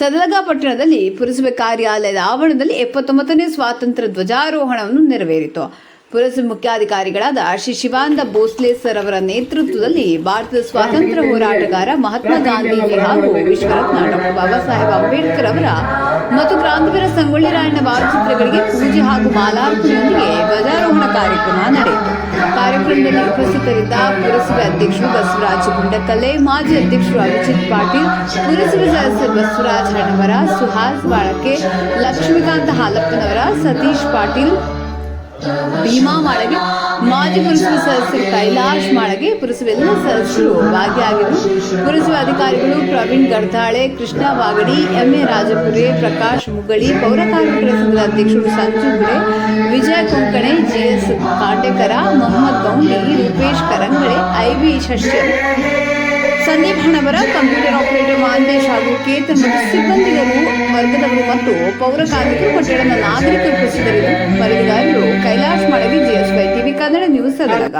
ಸದಲಗ ಪಟ್ಟಣದಲ್ಲಿ ಪುರಸಭೆ ಕಾರ್ಯಾಲಯದ ಆವರಣದಲ್ಲಿ ಎಪ್ಪತ್ತೊಂಬತ್ತನೇ ಸ್ವಾತಂತ್ರ್ಯ ಧ್ವಜಾರೋಹಣವನ್ನು ನೆರವೇರಿತು. ಪುರಸಭೆ ಮುಖ್ಯಾಧಿಕಾರಿಗಳಾದ ಶ್ರೀ ಶಿವಾನಂದ ಭೋಸ್ಲೆ ಸರ್ ಅವರ ನೇತೃತ್ವದಲ್ಲಿ ಭಾರತದ ಸ್ವಾತಂತ್ರ್ಯ ಹೋರಾಟಗಾರ ಮಹಾತ್ಮ ಗಾಂಧೀಜಿ ಹಾಗೂ ವಿಶ್ವರತ್ನ ಡಾಕ್ಟರ್ ಬಾಬಾ ಸಾಹೇಬ್ ಅಂಬೇಡ್ಕರ್ ಅವರ ಮತ್ತು ಕ್ರಾಂತಿವೀರ ಸಂಗೊಳ್ಳಿ ರಾಯಣ್ಣ ಭಾವಚಿತ್ರಗಳಿಗೆ ಪೂಜೆ ಹಾಗೂ ಮಾಲಾರ್ಪಣೆಯೊಂದಿಗೆ ಧ್ವಜಾರೋಹಣ ಕಾರ್ಯಕ್ರಮ ನಡೆಯಿತು. ಕಾರ್ಯಕ್ರಮದಲ್ಲಿ ಉಪಸ್ಥಿತರಿದ್ದ ಪುರಸಭೆ ಅಧ್ಯಕ್ಷರು ಬಸವರಾಜ ಗುಂಡಕಲ್ಲೆ, ಮಾಜಿ ಅಧ್ಯಕ್ಷರು ಅಭಿಜಿತ್ ಪಾಟೀಲ್, ಪುರಸಭೆ ಸದಸ್ಯರು ಬಸವರಾಜ ಹಣವರ ಸುಹಾಸ್ ಬಾಳಕೆ, ಲಕ್ಷ್ಮೀಕಾಂತ ಹಾಲಪ್ಪನವರ, ಸತೀಶ್ ಪಾಟೀಲ್ ಭೀಮಾ ಮಾಳಗಿ, ಮಾಜಿ ಪುರಸಭೆ ಸದಸ್ಯರು ಕೈಲಾಶ್ ಮಾಳಗಿ ಪುರಸಭೆ ಸದಸ್ಯರು ಭಾಗಿಯಾಗಿದ್ದರು. ಪುರಸಭೆ ಅಧಿಕಾರಿಗಳು ಪ್ರವೀಣ್ ಗರ್ಧಾಳೆ ಕೃಷ್ಣ ವಾಗಡಿ ಎಂಎ ರಾಜಪುರೆ, ಪ್ರಕಾಶ್ ಮುಗಳಿ, ಪೌರ ಕಾರ್ಮಿಕರ ಸಂಘದ ಅಧ್ಯಕ್ಷರು Gure, Vijaya Konkane, GS Katekar, Mohammed Goundi, Rupesh Karangale, IV Shashyar Sandeep Hanavar computer operator Mahantesh ಹಾಗೂ ಕೇತನ್ ಮತ್ತು ಸಿಬ್ಬಂದಿಗಳು, ವರ್ಗದವರು ಮತ್ತು ಪೌರ ಕಾರ್ಮಿಕರು, ಪಟ್ಟಣದ ನಾಗರಿಕರು ಉಪಸ್ಥಿತರಿದ್ದರು. നിങ്ങളുടെ ന്യൂസ് അതിലക